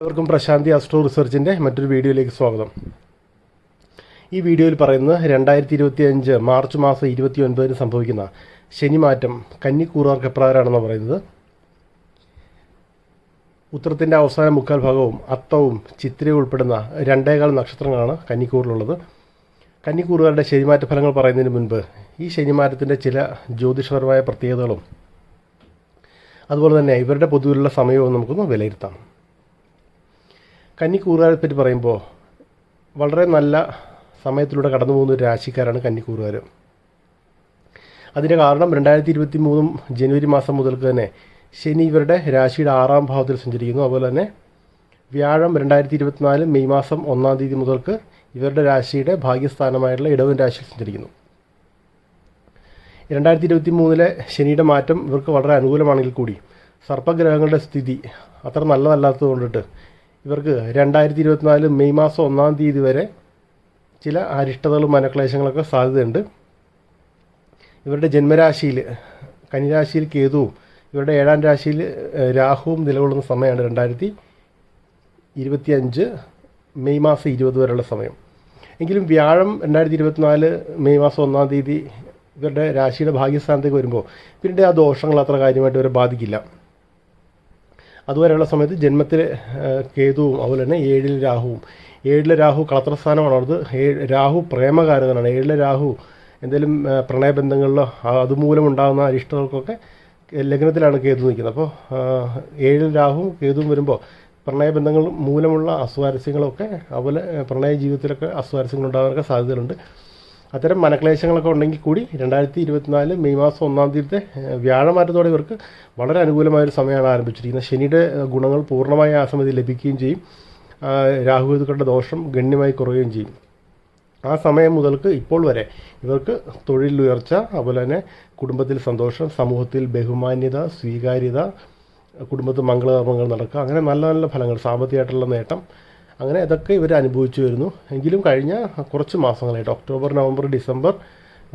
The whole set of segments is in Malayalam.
എല്ലാവർക്കും പ്രശാന്തി അസ്ട്രോ റിസർച്ചിന്റെ മറ്റൊരു വീഡിയോയിലേക്ക് സ്വാഗതം. ഈ വീഡിയോയിൽ പറയുന്നത് രണ്ടായിരത്തി ഇരുപത്തി അഞ്ച് മാർച്ച് മാസം ഇരുപത്തി ഒൻപതിന് സംഭവിക്കുന്ന ശനിമാറ്റം കന്നിക്കൂറുകാർക്ക് എപ്രകാരമാണെന്ന് പറയുന്നത്. ഉത്തരത്തിന്റെ അവസാന മുക്കാൽ ഭാഗവും അത്തവും ചിത്രയും ഉൾപ്പെടുന്ന രണ്ടേകാൽ നക്ഷത്രങ്ങളാണ് കന്നിക്കൂറിലുള്ളത്. കന്നിക്കൂറുകാരുടെ ശനിമാറ്റ ഫലങ്ങൾ പറയുന്നതിന് മുൻപ് ഈ ശനിമാറ്റത്തിന്റെ ചില ജ്യോതിഷപരമായ പ്രത്യേകതകളും അതുപോലെ തന്നെ ഇവരുടെ പൊതുവിലുള്ള സമയവും നമുക്കൊന്ന് വിലയിരുത്താം. കന്നിക്കൂറുകാരെ പറ്റി പറയുമ്പോൾ വളരെ നല്ല സമയത്തിലൂടെ കടന്നു പോകുന്ന ഒരു രാശിക്കാരാണ് കന്നിക്കൂറുകാർ അതിന്റെ കാരണം രണ്ടായിരത്തി ഇരുപത്തി മൂന്നും ജനുവരി മാസം മുതൽക്ക് തന്നെ ശനി ഇവരുടെ രാശിയുടെ ആറാം ഭാവത്തിൽ സഞ്ചരിക്കുന്നു. അതുപോലെ തന്നെ വ്യാഴം രണ്ടായിരത്തി ഇരുപത്തിനാല് മെയ് മാസം ഒന്നാം തീയതി മുതൽക്ക് ഇവരുടെ രാശിയുടെ ഭാഗ്യസ്ഥാനമായിട്ടുള്ള ഇടവൻ രാശിയിൽ സഞ്ചരിക്കുന്നു. രണ്ടായിരത്തി ഇരുപത്തി മൂന്നിലെ ശനിയുടെ മാറ്റം ഇവർക്ക് വളരെ അനുകൂലമാണെങ്കിൽ കൂടി സർപ്പഗ്രഹങ്ങളുടെ സ്ഥിതി അത്ര നല്ലതല്ലാത്തത് കൊണ്ടിട്ട് ഇവർക്ക് രണ്ടായിരത്തി ഇരുപത്തിനാല് മെയ് മാസം ഒന്നാം തീയതി വരെ ചില അരിഷ്ടതകളും മനക്ലേശങ്ങളൊക്കെ സാധ്യതയുണ്ട്. ഇവരുടെ ജന്മരാശിയിൽ കന്നിരാശിയിൽ കേതുവും ഇവരുടെ ഏഴാം രാശിയിൽ രാഹുവും നിലകൊള്ളുന്ന സമയമാണ് രണ്ടായിരത്തി ഇരുപത്തി അഞ്ച് മെയ് മാസം ഇരുപത് വരെയുള്ള സമയം. എങ്കിലും വ്യാഴം രണ്ടായിരത്തി ഇരുപത്തിനാല് മെയ് മാസം ഒന്നാം തീയതി ഇവരുടെ രാശിയുടെ ഭാഗ്യസ്ഥാനത്തേക്ക് വരുമ്പോൾ പിന്നീട് ആ ദോഷങ്ങൾ അത്ര കാര്യമായിട്ട് ഇവരെ ബാധിക്കില്ല. അതുവരെയുള്ള സമയത്ത് ജന്മത്തിൽ കേതുവും അതുപോലെ തന്നെ ഏഴിൽ രാഹുവും. ഏഴിലെ രാഹു കളത്രസ്ഥാനമാണ്. അത് രാഹു പ്രേമകാരകനാണ്. ഏഴിലെ രാഹു എന്തെങ്കിലും പ്രണയബന്ധങ്ങളിലോ അതുമൂലം ഉണ്ടാകുന്ന അരിഷ്ടങ്ങൾക്കൊക്കെ ലഗ്നത്തിലാണ് കേതു നിൽക്കുന്നത്. അപ്പോൾ ഏഴിൽ രാഹുവും കേതുവും വരുമ്പോൾ പ്രണയബന്ധങ്ങൾ മൂലമുള്ള അസ്വാരസ്യങ്ങളൊക്കെ അതുപോലെ പ്രണയ ജീവിതത്തിലൊക്കെ അസ്വാരസ്യങ്ങൾ ഉണ്ടാകാനൊക്കെ സാധ്യതകളുണ്ട്. അത്തരം മനക്ലേശങ്ങളൊക്കെ ഉണ്ടെങ്കിൽ കൂടി രണ്ടായിരത്തി ഇരുപത്തിനാല് മെയ് മാസം ഒന്നാം തീയതിത്തെ വ്യാഴമാറ്റത്തോടെ ഇവർക്ക് വളരെ അനുകൂലമായൊരു സമയമാണ് ആരംഭിച്ചിരിക്കുന്നത്. ശനിയുടെ ഗുണങ്ങൾ പൂർണമായി ആ സമയത്ത് ലഭിക്കുകയും ചെയ്യും. രാഹുകേതുക്കളുടെ ദോഷം ഗണ്യമായി കുറയുകയും ചെയ്യും. ആ സമയം മുതൽക്ക് ഇപ്പോൾ വരെ ഇവർക്ക് തൊഴിൽ ഉയർച്ച അതുപോലെ തന്നെ കുടുംബത്തിൽ സന്തോഷം സമൂഹത്തിൽ ബഹുമാന്യത സ്വീകാര്യത കുടുംബത്തിൽ മംഗളകർമ്മങ്ങൾ നടക്കുക അങ്ങനെ നല്ല നല്ല ഫലങ്ങൾ സാമ്പത്തികമായിട്ടുള്ള നേട്ടം അങ്ങനെ അതൊക്കെ ഇവർ അനുഭവിച്ചു വരുന്നു. എങ്കിലും കഴിഞ്ഞ കുറച്ച് മാസങ്ങളായിട്ട് ഒക്ടോബർ നവംബർ ഡിസംബർ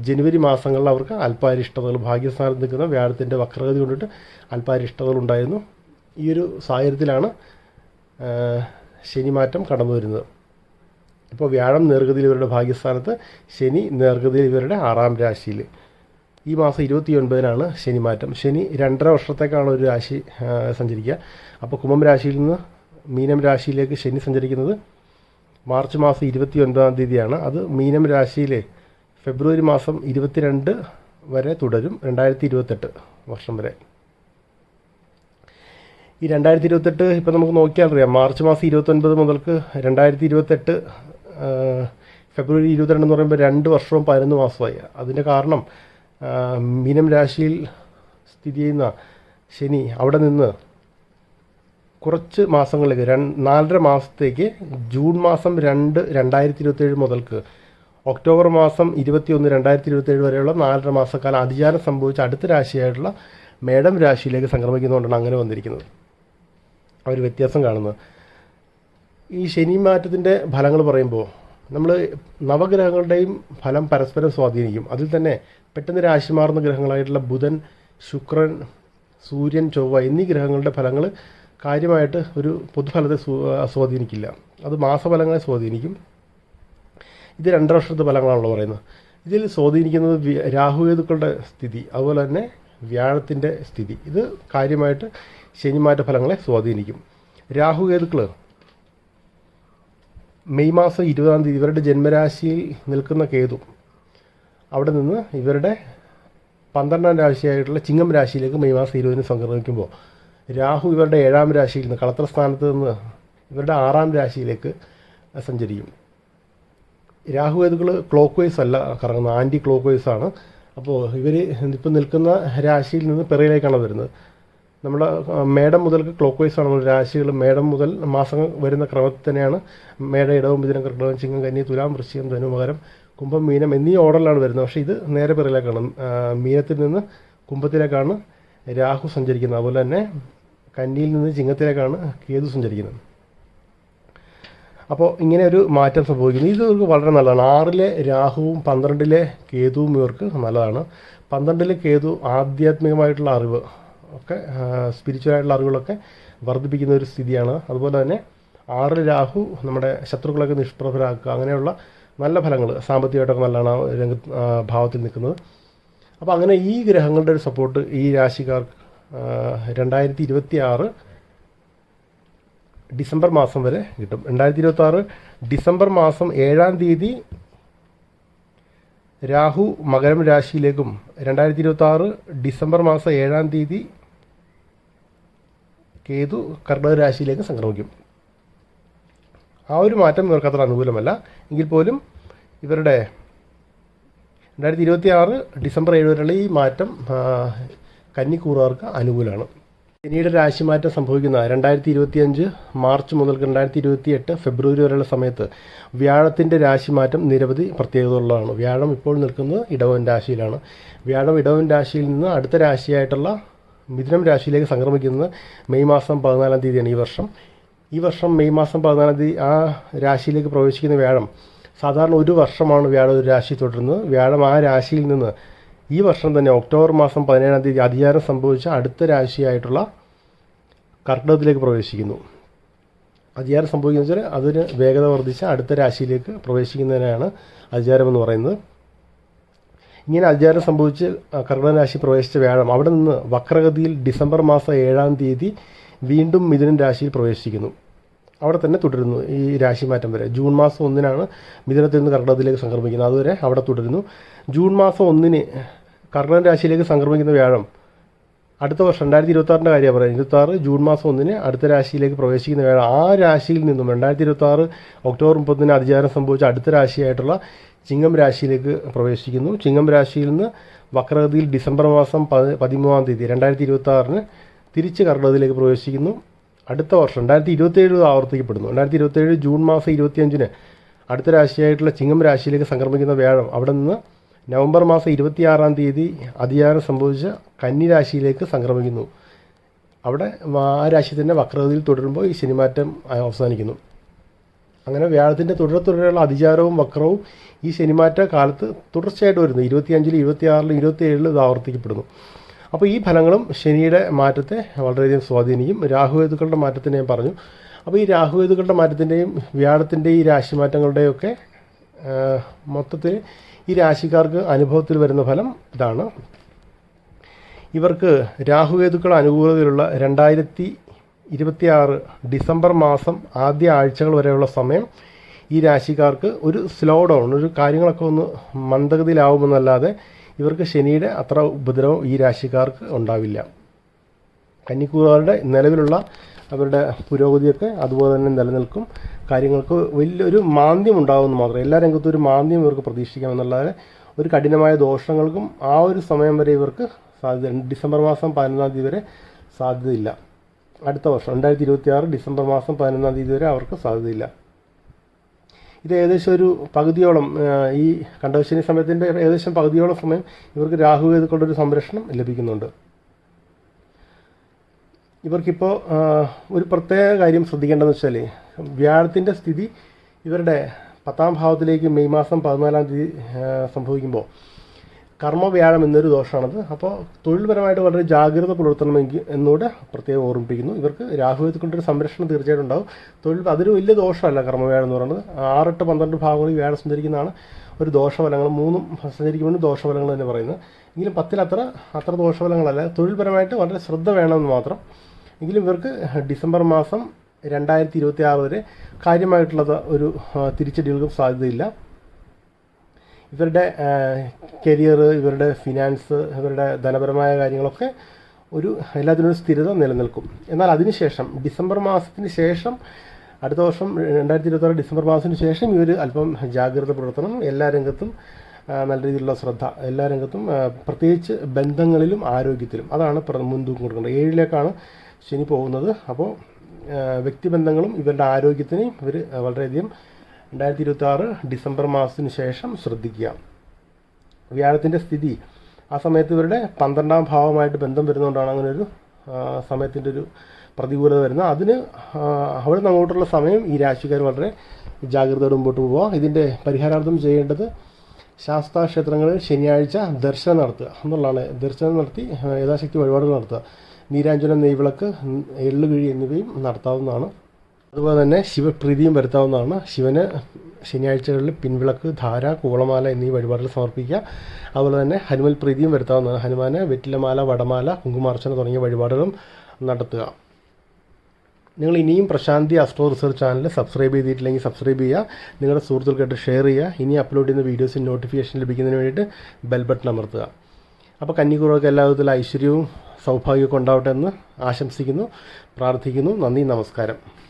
ജനുവരി മാസങ്ങളിൽ അവർക്ക് അല്പാരിഷ്ടതകൾ ഭാഗ്യസ്ഥാനത്ത് നിൽക്കുന്ന വ്യാഴത്തിന്റെ വക്രഗതി കൊണ്ടിട്ട് അല്പാരിഷ്ടതകൾ ഉണ്ടായിരുന്നു. ഈ ഒരു സാഹചര്യത്തിലാണ് ശനി മാറ്റം കടന്നു വരുന്നത്. ഇപ്പോൾ വ്യാഴം നേർഗതിയിൽ ഇവരുടെ ഭാഗ്യസ്ഥാനത്ത് ശനി നേർഗതിയിൽ ഇവരുടെ ആറാം രാശിയിൽ. ഈ മാസം ഇരുപത്തി ഒൻപതിനാണ് ശനി മാറ്റം. ശനി രണ്ടര വർഷത്തേക്കാണ് ഒരു രാശി സഞ്ചരിക്കുക. അപ്പോൾ കുംഭം രാശിയിൽ നിന്ന് മീനം രാശിയിലേക്ക് ശനി സഞ്ചരിക്കുന്നത് മാർച്ച് മാസം ഇരുപത്തി ഒൻപതാം തീയതിയാണ്. അത് മീനം രാശിയിലെ ഫെബ്രുവരി മാസം ഇരുപത്തിരണ്ട് വരെ തുടരും രണ്ടായിരത്തി ഇരുപത്തെട്ട് വർഷം വരെ. ഈ രണ്ടായിരത്തി ഇരുപത്തെട്ട് ഇപ്പം നമുക്ക് നോക്കിയാൽ അറിയാം. മാർച്ച് മാസം ഇരുപത്തൊൻപത് മുതൽക്ക് രണ്ടായിരത്തി ഇരുപത്തെട്ട് ഫെബ്രുവരി ഇരുപത്തിരണ്ട് എന്ന് പറയുമ്പോൾ രണ്ട് വർഷവും പതിനൊന്ന് മാസമായി. അതിന്റെ കാരണം മീനം രാശിയിൽ സ്ഥിതി ചെയ്യുന്ന ശനി അവിടെ നിന്ന് കുറച്ച് മാസങ്ങളിലേക്ക് രണ്ട് നാലര മാസത്തേക്ക് ജൂൺ മാസം രണ്ട് രണ്ടായിരത്തി ഇരുപത്തേഴ് മുതൽക്ക്. ഒക്ടോബർ മാസം ഇരുപത്തി ഒന്ന് രണ്ടായിരത്തി ഇരുപത്തേഴ് വരെയുള്ള നാലര മാസക്കാലം അതിചാരം സംഭവിച്ച അടുത്ത രാശിയായിട്ടുള്ള മേഡം രാശിയിലേക്ക് സംക്രമിക്കുന്നതുകൊണ്ടാണ് അങ്ങനെ വന്നിരിക്കുന്നത്. അവർ വ്യത്യാസം കാണുന്നത്. ഈ ശനി മാറ്റത്തിന്റെ ഫലങ്ങൾ പറയുമ്പോൾ നമ്മൾ നവഗ്രഹങ്ങളുടെയും ഫലം പരസ്പരം സ്വാധീനിക്കും. അതിൽ തന്നെ പെട്ടെന്ന് രാശി മാറുന്ന ഗ്രഹങ്ങളായിട്ടുള്ള ബുധൻ ശുക്രൻ സൂര്യൻ ചൊവ്വ എന്നീ ഗ്രഹങ്ങളുടെ ഫലങ്ങൾ കാര്യമായിട്ട് ഒരു പൊതുഫലത്തെ സ്വാധീനിക്കില്ല. അത് മാസഫലങ്ങളെ സ്വാധീനിക്കും. ഇത് രണ്ടര വർഷത്തെ ഫലങ്ങളാണല്ലോ പറയുന്നത്. ഇതിൽ സ്വാധീനിക്കുന്നത് രാഹുകേതുക്കളുടെ സ്ഥിതി അതുപോലെ തന്നെ വ്യാഴത്തിന്റെ സ്ഥിതി. ഇത് കാര്യമായിട്ട് ശനിമാറ്റ ഫലങ്ങളെ സ്വാധീനിക്കും. രാഹുകേതുക്കൾ മെയ് മാസം ഇരുപതാം തീയതി ഇവരുടെ ജന്മരാശിയിൽ നിൽക്കുന്ന കേതു അവിടെ നിന്ന് ഇവരുടെ പന്ത്രണ്ടാം രാശിയായിട്ടുള്ള ചിങ്ങം രാശിയിലേക്ക് മെയ് മാസം ഇരുപതിന് സംക്രമിക്കുമ്പോൾ രാഹു ഇവരുടെ ഏഴാം രാശിയിൽ നിന്ന് കളത്ര സ്ഥാനത്ത് നിന്ന് ഇവരുടെ ആറാം രാശിയിലേക്ക് സഞ്ചരിക്കും. രാഹു കേതുക്കൾ ക്ലോക്ക് വൈസ് അല്ല കറങ്ങുന്നത് ആന്റി ക്ലോക്ക് വൈസ് ആണ്. അപ്പോൾ ഇവർ ഇപ്പം നിൽക്കുന്ന രാശിയിൽ നിന്ന് പിറയിലേക്കാണ് വരുന്നത്. നമ്മുടെ മേടം മുതൽക്ക് ക്ലോക്ക് വൈസ് ആണ് രാശികൾ മേടം മുതൽ മാസം വരുന്ന ക്രമത്തിൽ തന്നെയാണ് മേട ഇടവും മിഥുനം കർക്കിടകം ചിങ്ങം കന്നി തുലാം വൃശ്ചികം ധനു മകരം കുംഭം മീനം എന്നീ ഓർഡറിലാണ് വരുന്നത്. പക്ഷേ ഇത് നേരെ പിറയിലേക്കാണ് മീനത്തിൽ നിന്ന് കുംഭത്തിലേക്കാണ് രാഹു സഞ്ചരിക്കുന്നത്. അതുപോലെ തന്നെ കന്നിയിൽ നിന്ന് ചിങ്ങത്തിലേക്കാണ് കേതു സഞ്ചരിക്കുന്നത്. അപ്പോൾ ഇങ്ങനെ ഒരു മാറ്റം സംഭവിക്കുന്നു. ഇത് ഇവർക്ക് വളരെ നല്ലതാണ്. ആറിലെ രാഹുവും പന്ത്രണ്ടിലെ കേതുവും ഇവർക്ക് നല്ലതാണ്. പന്ത്രണ്ടിലെ കേതു ആധ്യാത്മികമായിട്ടുള്ള അറിവ് ഒക്കെ സ്പിരിച്വലായിട്ടുള്ള അറിവുകളൊക്കെ വർദ്ധിപ്പിക്കുന്ന ഒരു സ്ഥിതിയാണ്. അതുപോലെ തന്നെ ആറിൽ രാഹു നമ്മുടെ ശത്രുക്കളൊക്കെ നിഷ്പ്രഭരാക്കുക അങ്ങനെയുള്ള നല്ല ഫലങ്ങൾ സാമ്പത്തികമായിട്ടൊക്കെ നല്ലതാണ് രംഗത്ത് ഭാവത്തിൽ നിൽക്കുന്നത്. അപ്പോൾ അങ്ങനെ ഈ ഗ്രഹങ്ങളുടെ ഒരു സപ്പോർട്ട് ഈ രാശിക്കാർക്ക് രണ്ടായിരത്തി ഇരുപത്തി ആറ് ഡിസംബർ മാസം വരെ കിട്ടും. രണ്ടായിരത്തി ഇരുപത്തി ആറ് ഡിസംബർ മാസം ഏഴാം തീയതി രാഹു മകരം രാശിയിലേക്കും രണ്ടായിരത്തി ഇരുപത്തി ആറ് ഡിസംബർ മാസം ഏഴാം തീയതി കേതു കർക്കിടക രാശിയിലേക്ക് സംക്രമിക്കും. ആ ഒരു മാറ്റം ഇവർക്ക് അത്ര അനുകൂലമല്ല. എങ്കിൽ പോലും ഇവരുടെ രണ്ടായിരത്തി ഇരുപത്തി ആറ് ഡിസംബർ ഏഴ് വരെയുള്ള ഈ മാറ്റം കന്നിക്കൂറുകാർക്ക് അനുകൂലമാണ്. ശനിയുടെ രാശിമാറ്റം സംഭവിക്കുന്ന രണ്ടായിരത്തി ഇരുപത്തിയഞ്ച് മാർച്ച് മുതൽ രണ്ടായിരത്തി ഇരുപത്തി എട്ട് ഫെബ്രുവരി വരെയുള്ള സമയത്ത് വ്യാഴത്തിന്റെ രാശിമാറ്റം നിരവധി പ്രത്യേകതകളുള്ളതാണ്. വ്യാഴം ഇപ്പോൾ നിൽക്കുന്നത് ഇടവൻ രാശിയിലാണ്. വ്യാഴം ഇടവൻ രാശിയിൽ നിന്ന് അടുത്ത രാശിയായിട്ടുള്ള മിഥുനം രാശിയിലേക്ക് സംക്രമിക്കുന്നത് മെയ് മാസം പതിനാലാം തീയതിയാണ് ഈ വർഷം. ഈ വർഷം മെയ് മാസം പതിനാലാം തീയതി ആ രാശിയിലേക്ക് പ്രവേശിക്കുന്ന വ്യാഴം സാധാരണ ഒരു വർഷമാണ് വ്യാഴം ഒരു രാശി തുടരുന്നത്. വ്യാഴം ആ രാശിയിൽ നിന്ന് ഈ വർഷം തന്നെ ഒക്ടോബർ മാസം പതിനേഴാം തീയതി അധികാരം സംഭവിച്ച അടുത്ത രാശിയായിട്ടുള്ള കർക്കിടകത്തിലേക്ക് പ്രവേശിക്കുന്നു. അധികാരം സംഭവിക്കുന്ന വെച്ചാൽ അതിന് വേഗത വർദ്ധിച്ച് അടുത്ത രാശിയിലേക്ക് പ്രവേശിക്കുന്നതിനാണ് അധികാരം എന്ന് പറയുന്നത്. ഇങ്ങനെ അധികാരം സംഭവിച്ച് കർക്കിടക രാശി പ്രവേശിച്ച വ്യാഴം അവിടെ നിന്ന് വക്രഗതിയിൽ ഡിസംബർ മാസം ഏഴാം തീയതി വീണ്ടും മിഥുനൻ രാശിയിൽ പ്രവേശിക്കുന്നു. അവിടെ തന്നെ തുടരുന്നു ഈ രാശി മാറ്റം വരെ. ജൂൺ മാസം ഒന്നിനാണ് മിഥുനത്തിൽ നിന്ന് കർക്കിടകത്തിലേക്ക് സംക്രമിക്കുന്നത്. അതുവരെ അവിടെ തുടരുന്നു. ജൂൺ മാസം ഒന്നിന് കർക്കിടക രാശിയിലേക്ക് സംക്രമിക്കുന്ന വ്യാഴം. അടുത്ത വർഷം രണ്ടായിരത്തി ഇരുപത്തി ആറിന്റെ കാര്യമാണ് പറയുന്നത്. ഇരുപത്തി ആറ് ജൂൺ മാസം ഒന്നിന് അടുത്ത രാശിയിലേക്ക് പ്രവേശിക്കുന്ന വേള ആ രാശിയിൽ നിന്നും രണ്ടായിരത്തി ഇരുപത്തി ആറ് ഒക്ടോബർ മുപ്പത്തിന് അതിചാരം സംഭവിച്ച അടുത്ത രാശിയായിട്ടുള്ള ചിങ്ങം രാശിയിലേക്ക് പ്രവേശിക്കുന്നു. ചിങ്ങം രാശിയിൽ നിന്ന് വക്രഗതിയിൽ ഡിസംബർ മാസം പതി പതിമൂന്നാം തീയതി രണ്ടായിരത്തി ഇരുപത്തി ആറിന് തിരിച്ച് കർണഗതിയിലേക്ക് പ്രവേശിക്കുന്നു. അടുത്ത വർഷം രണ്ടായിരത്തി ഇരുപത്തേഴ് ആവർത്തിക്കപ്പെടുന്നു. രണ്ടായിരത്തി ഇരുപത്തേഴ് ജൂൺ മാസം ഇരുപത്തിയഞ്ചിന് അടുത്ത രാശിയായിട്ടുള്ള ചിങ്ങം രാശിയിലേക്ക് സംക്രമിക്കുന്ന വ്യാഴം അവിടെ നിന്ന് നവംബർ മാസം ഇരുപത്തിയാറാം തീയതി അധികാരം സംഭവിച്ച കന്നിരാശിയിലേക്ക് സംക്രമിക്കുന്നു. അവിടെ ആ രാശി തന്നെ വക്രഗതിയിൽ തുടരുമ്പോൾ ഈ ശനിമാറ്റം അവസാനിക്കുന്നു. അങ്ങനെ വ്യാഴത്തിന്റെ തുടരെ തുടരെയുള്ള അതിചാരവും വക്രവും ഈ ശനിമാറ്റ കാലത്ത് തുടർച്ചയായിട്ട് വരുന്നു. ഇരുപത്തിയഞ്ചിലും ഇരുപത്തിയാറിലും ഇരുപത്തിയേഴിലും ഇത് ആവർത്തിക്കപ്പെടുന്നു. അപ്പോൾ ഈ ഫലങ്ങളും ശനിയുടെ മാറ്റത്തെ വളരെയധികം സ്വാധീനിക്കും. രാഹുവേതുക്കളുടെ മാറ്റത്തിനെ ഞാൻ പറഞ്ഞു. അപ്പോൾ ഈ രാഹുവേതുക്കളുടെ മാറ്റത്തിന്റെയും വ്യാഴത്തിന്റെ ഈ രാശിമാറ്റങ്ങളുടെയും ഒക്കെ മൊത്തത്തിൽ ഈ രാശിക്കാർക്ക് അനുഭവത്തിൽ വരുന്ന ഫലം ഇതാണ്. ഇവർക്ക് രാഹുകേതുക്കൾ അനുകൂലതയിലുള്ള രണ്ടായിരത്തി ഇരുപത്തിയാറ് ഡിസംബർ മാസം ആദ്യ ആഴ്ചകൾ വരെയുള്ള സമയം ഈ രാശിക്കാർക്ക് ഒരു സ്ലോ ഡൗൺ ഒരു കാര്യങ്ങളൊക്കെ ഒന്ന് മന്ദഗതിയിലാവുമെന്നല്ലാതെ ഇവർക്ക് ശനിയുടെ അത്ര ഉപദ്രവം ഈ രാശിക്കാർക്ക് ഉണ്ടാവില്ല. കന്നിക്കൂറുകാരുടെ നിലവിലുള്ള അവരുടെ പുരോഗതിയൊക്കെ അതുപോലെ തന്നെ നിലനിൽക്കും. കാര്യങ്ങൾക്ക് വലിയൊരു മാന്ദ്യം ഉണ്ടാകുമെന്ന് മാത്രം എല്ലാ രംഗത്തും ഒരു മാന്ദ്യം ഇവർക്ക് പ്രതീക്ഷിക്കാം എന്നുള്ളതിന് ഒരു കഠിനമായ ദോഷങ്ങൾക്കും ആ ഒരു സമയം വരെ ഇവർക്ക് സാധ്യത ഡിസംബർ മാസം പതിനൊന്നാം തീയതി വരെ സാധ്യതയില്ല. അടുത്ത വർഷം രണ്ടായിരത്തി ഇരുപത്തി ആറ് ഡിസംബർ മാസം പതിനൊന്നാം തീയതി വരെ അവർക്ക് സാധ്യതയില്ല. ഇത് ഏകദേശം ഒരു പകുതിയോളം ഈ കണ്ടശനി സമയത്തിന്റെ ഏകദേശം പകുതിയോളം സമയം ഇവർക്ക് രാഹു കേതുക്കളുടെ ഒരു സംരക്ഷണം ലഭിക്കുന്നുണ്ട്. ഇവർക്കിപ്പോൾ ഒരു പ്രത്യേക കാര്യം ശ്രദ്ധിക്കേണ്ടതെന്ന് വെച്ചാൽ വ്യാഴത്തിന്റെ സ്ഥിതി ഇവരുടെ പത്താം ഭാവത്തിലേക്ക് മെയ് മാസം പതിനാലാം തീയതി സംഭവിക്കുമ്പോൾ കർമ്മവ്യാഴം എന്നൊരു ദോഷമാണത് അപ്പോൾ തൊഴിൽപരമായിട്ട് വളരെ ജാഗ്രത പുലർത്തണമെങ്കിൽ എന്നൂടെ പ്രത്യേകം ഓർമ്മിപ്പിക്കുന്നു. ഇവർക്ക് രാഹുവിനെ കൊണ്ടൊരു സംരക്ഷണം തീർച്ചയായിട്ടും ഉണ്ടാവും. തൊഴിൽ അതൊരു വലിയ ദോഷമല്ല കർമ്മവ്യാഴം എന്ന് പറയുന്നത്. ആറെട്ട് പന്ത്രണ്ട് ഭാഗങ്ങളിൽ വ്യാഴം സഞ്ചരിക്കുന്നതാണ് ഒരു ദോഷഫലങ്ങൾ. മൂന്നും സഞ്ചരിക്കുമ്പോൾ ദോഷഫലങ്ങൾ തന്നെ പറയുന്നത്. എങ്കിലും പത്തിലത്ര അത്ര ദോഷഫലങ്ങളല്ല. തൊഴിൽപരമായിട്ട് വളരെ ശ്രദ്ധ വേണമെന്ന് മാത്രം എങ്കിലും ഇവർക്ക് ഡിസംബർ മാസം രണ്ടായിരത്തി ഇരുപത്തി ആറ് വരെ കാര്യമായിട്ടുള്ളത് ഒരു തിരിച്ചടികൾക്കും സാധ്യതയില്ല. ഇവരുടെ കരിയർ ഇവരുടെ ഫിനാൻസ് ഇവരുടെ ധനപരമായ കാര്യങ്ങളൊക്കെ ഒരു എല്ലാത്തിനും ഒരു സ്ഥിരത നിലനിൽക്കും. എന്നാൽ അതിനുശേഷം ഡിസംബർ മാസത്തിന് ശേഷം അടുത്ത വർഷം രണ്ടായിരത്തി ഇരുപത്തി ഡിസംബർ മാസത്തിന് ശേഷം ഇവർ അല്പം ജാഗ്രത പുലർത്തണം. എല്ലാ രംഗത്തും നല്ല രീതിയിലുള്ള ശ്രദ്ധ എല്ലാ രംഗത്തും പ്രത്യേകിച്ച് ബന്ധങ്ങളിലും ആരോഗ്യത്തിലും. അതാണ് മുൻതൂക്കം കൊടുക്കേണ്ടത്. ഏഴിലേക്കാണ് ശനി പോകുന്നത്. അപ്പോൾ വ്യക്തിബന്ധങ്ങളും ഇവരുടെ ആരോഗ്യത്തിനെയും ഇവർ വളരെയധികം രണ്ടായിരത്തി ഇരുപത്തി ആറ് ഡിസംബർ മാസത്തിന് ശേഷം ശ്രദ്ധിക്കുക. വ്യാഴത്തിന്റെ സ്ഥിതി. ആ സമയത്ത് ഇവരുടെ പന്ത്രണ്ടാം ഭാവമായിട്ട് ബന്ധം വരുന്നതുകൊണ്ടാണ് അങ്ങനെ ഒരു സമയത്തിന്റെ ഒരു പ്രതികൂലത വരുന്നത്. അതിന് അവിടെ അങ്ങോട്ടുള്ള സമയം ഈ രാശിക്കാർ വളരെ ജാഗ്രതയോടെ മുമ്പോട്ട് പോവുക. ഇതിന്റെ പരിഹാരാർത്ഥം ചെയ്യേണ്ടത് ശാസ്താ ക്ഷേത്രങ്ങളിൽ ശനിയാഴ്ച ദർശനം നടത്തുക എന്നുള്ളതാണ്. ദർശനം നടത്തി യഥാശക്തി വഴിപാടുകൾ നടത്തുക. നീരാഞ്ജനം നെയ്വിളക്ക് എള്ളുകിഴി എന്നിവയും നടത്താവുന്നതാണ്. അതുപോലെ തന്നെ ശിവപ്രീതിയും വരുത്താവുന്നതാണ്. ശിവന് ശനിയാഴ്ചകളിൽ പിൻവിളക്ക് ധാര കൂളമാല എന്നീ വഴിപാടുകൾ സമർപ്പിക്കുക. അതുപോലെ തന്നെ ഹനുമൽ പ്രീതിയും വരുത്താവുന്നതാണ്. ഹനുമാന് വെറ്റിലമാല വടമാല കുങ്കുമാർച്ചന തുടങ്ങിയ വഴിപാടുകളും നടത്തുക. നിങ്ങൾ ഇനിയും Prashanti astro research channel subscribe ചെയ്തിട്ടില്ലെങ്കിൽ സബ്സ്ക്രൈബ് ചെയ്യുക. നിങ്ങളുടെ സുഹൃത്തുക്കൾക്കായിട്ട് ഷെയർ ചെയ്യുക. ഇനി അപ്ലോഡ് ചെയ്യുന്ന വീഡിയോസിന് നോട്ടിഫിക്കേഷൻ ലഭിക്കുന്നതിന് വേണ്ടിയിട്ട് ബെൽ ബട്ടൺ അമർത്തുക. അപ്പോൾ കന്നിക്കുറവൊക്കെ എല്ലാ വിധത്തിലുള്ള ഐശ്വര്യവും സൗഭാഗ്യമൊക്കെ ഉണ്ടാവട്ടെ എന്ന് ആശംസിക്കുന്നു പ്രാർത്ഥിക്കുന്നു. നന്ദി നമസ്കാരം.